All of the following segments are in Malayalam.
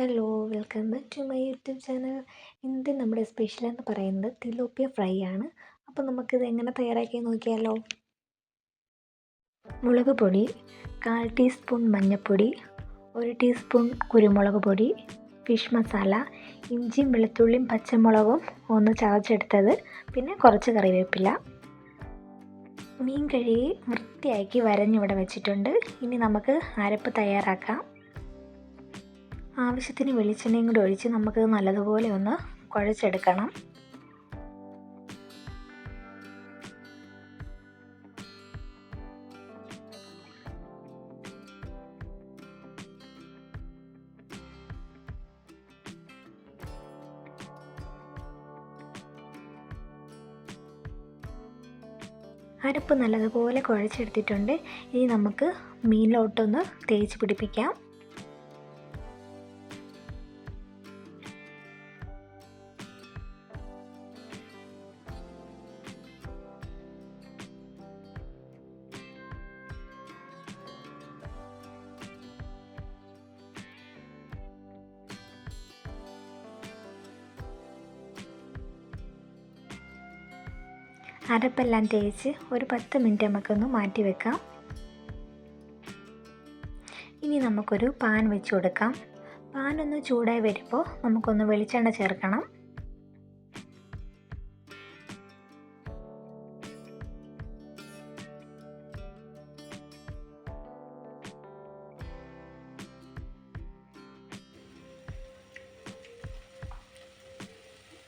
Hello welcome back to my YouTube channel. ഇന്ന് നമ്മുടെ സ്പെഷ്യൽ എന്ന് പറയുന്നത് തിലോപ്പിയ ഫ്രൈ ആണ്. അപ്പോൾ നമുക്കിത് എങ്ങനെ തയ്യാറാക്കി നോക്കിയാലോ? മുളക് പൊടി കാൽ ടീസ്പൂൺ മഞ്ഞൾപ്പൊടി ഒരു ടീസ്പൂൺ കുരുമുളക് പൊടി ഫിഷ് മസാല ഇഞ്ചിയും വെളുത്തുള്ളിയും പച്ചമുളകും ഒന്ന് ചതച്ചെടുത്തത് പിന്നെ കുറച്ച് കറിവേപ്പില. മീൻ കഴുകി വൃത്തിയാക്കി വരഞ്ഞിവിടെ വെച്ചിട്ടുണ്ട്. ഇനി നമുക്ക് അരപ്പ് തയ്യാറാക്കാം. ആവശ്യത്തിന് വെളിച്ചെണ്ണയും കൂടി ഒഴിച്ച് നമുക്ക് നല്ലതുപോലെ ഒന്ന് കുഴച്ചെടുക്കണം. അരപ്പ് നല്ലതുപോലെ കുഴച്ചെടുത്തിട്ടുണ്ട്. ഇനി നമുക്ക് മീനിലോട്ടൊന്ന് തേച്ച് പിടിപ്പിക്കാം. അരപ്പെല്ലാം തേച്ച് ഒരു പത്ത് മിനിറ്റ് നമുക്കൊന്ന് മാറ്റി വെക്കാം. ഇനി നമുക്കൊരു പാൻ വെച്ച് കൊടുക്കാം. പാൻ ഒന്ന് ചൂടായി വരുമ്പോൾ നമുക്കൊന്ന് വെളിച്ചെണ്ണ ചേർക്കണം.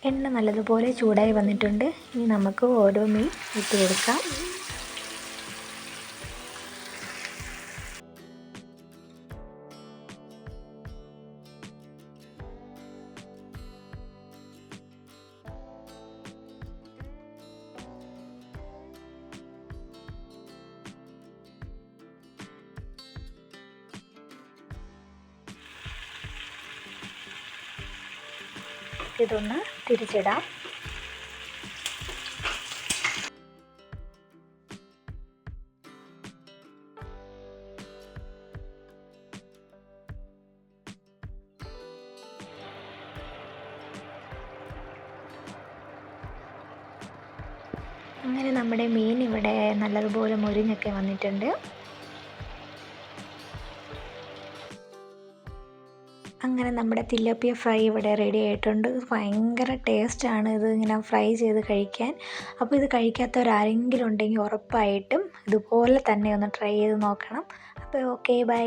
എണ്ണ നല്ലതുപോലെ ചൂടായി വന്നിട്ടുണ്ട്. ഇനി നമുക്ക് ഓരോ മീൻ ഇട്ട് കൊടുക്കാം ഇതൊന്ന് തിരിച്ചിടാം. അങ്ങനെ നമ്മുടെ മീൻ ഇവിടെ നല്ലതുപോലെ മുരിഞ്ഞൊക്കെ വന്നിട്ടുണ്ട്. അങ്ങനെ നമ്മുടെ തില്ലപ്പിയ ഫ്രൈ ഇവിടെ റെഡി ആയിട്ടുണ്ട്. ഭയങ്കര ടേസ്റ്റാണ് ഇത് ഇങ്ങനെ ഫ്രൈ ചെയ്ത് കഴിക്കാൻ. അപ്പോൾ ഇത് കഴിക്കാത്തവരാരെങ്കിലും ഉണ്ടെങ്കിൽ ഉറപ്പായിട്ടും ഇതുപോലെ തന്നെ ഒന്ന് ട്രൈ ചെയ്ത് നോക്കണം. അപ്പോൾ ഓക്കെ ബൈ